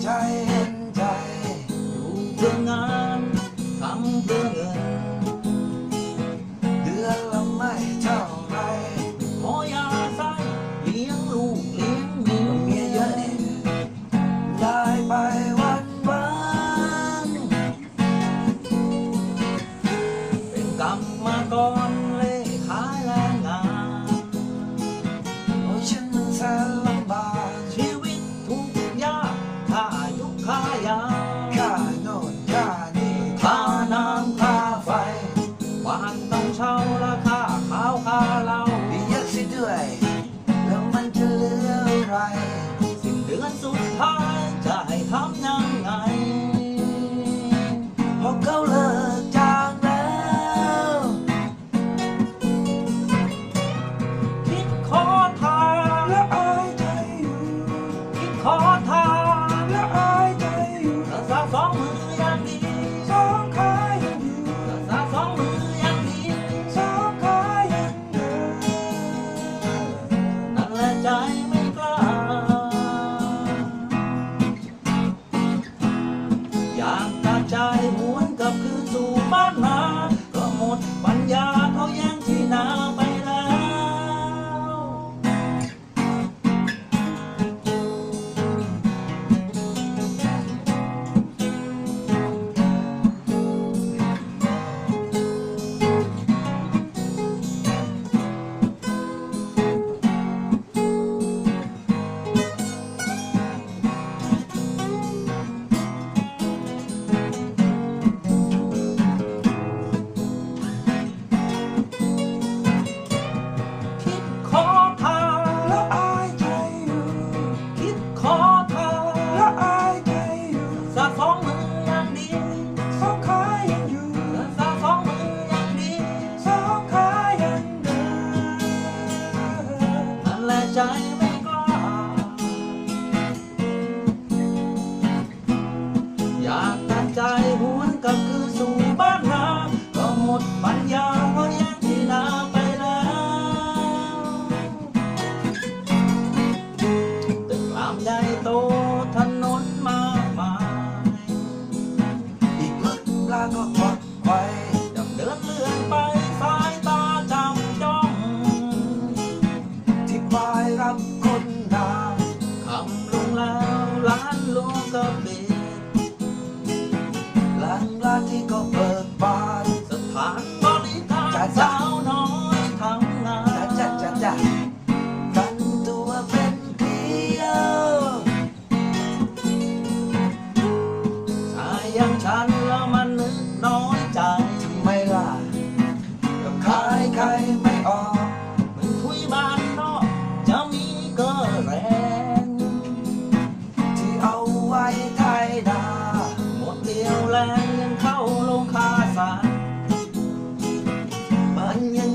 在。 จไม่กล้า อยากตัดใจหวนกับคือสู่บ้านนาก็หมดปัญญาเพราะยังที่นาไปแล้วต่ความใจโต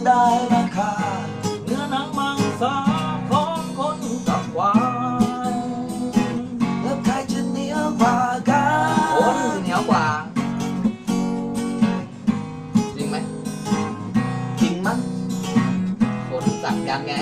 ได้ราคาเนื้อนังมังสาของคนกับวานแล้วใครจะเหนียวกว่ากันคนเหนียวกว่า จริงไหมจริงมั้งคนสั่งกันไง